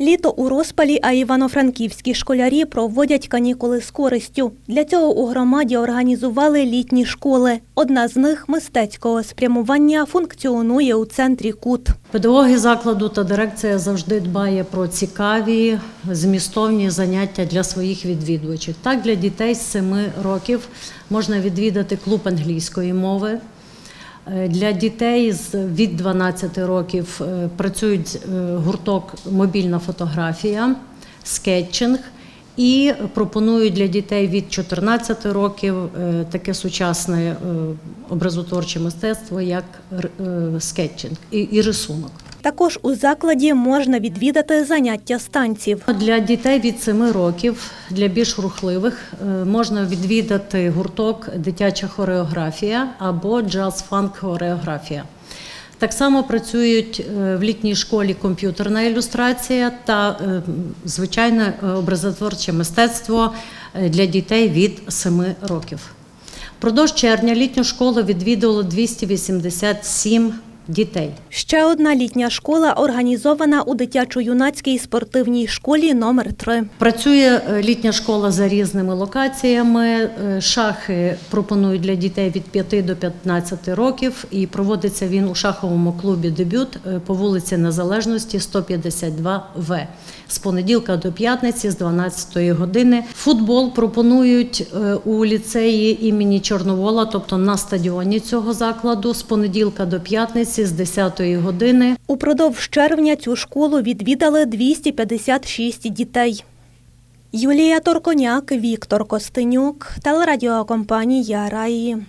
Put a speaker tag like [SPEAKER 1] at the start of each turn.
[SPEAKER 1] Літо у розпалі, а івано-франківські школярі проводять канікули з користю. Для цього у громаді організували літні школи. Одна з них мистецького спрямування функціонує у центрі Кут.
[SPEAKER 2] Педагоги закладу та дирекція завжди дбає про цікаві змістовні заняття для своїх відвідувачів. Так, для дітей з 7 років можна відвідати клуб англійської мови. Е, Для дітей від 12 років е, працюють е, гурток мобільна фотографія, скетчинг. І пропонують для дітей від 14 років таке сучасне образотворче мистецтво, як скетчинг і рисунок.
[SPEAKER 1] Також у закладі можна відвідати заняття з танців.
[SPEAKER 2] Для дітей від 7 років, для більш рухливих, е, можна відвідати гурток дитяча хореографія або джаз-фанк хореографія. Так само працюють е, в літній школі комп'ютерна ілюстрація та е, звичайне образотворче мистецтво для дітей від 7 років. Продовж червня літню школу відвідало 287 дітей.
[SPEAKER 1] Ще одна літня школа організована у дитячо-юнацькій спортивній школі номер 3
[SPEAKER 2] Працює е, літня школа за різними локаціями. Е, Шахи пропонують для дітей від 5 до 15 років, і проводиться він у шаховому клубі Дебют е, по вулиці Незалежності 152 В з понеділка до п'ятниці з 12 години. Футбол пропонують у ліцеї імені Чорновола, тобто на стадіоні цього закладу, з понеділка до п'ятниці з 10 години.
[SPEAKER 1] Упродовж червня цю школу відвідали 256 дітей. Юлія Торконяк, Віктор Костенюк, телерадіокомпанія Раї.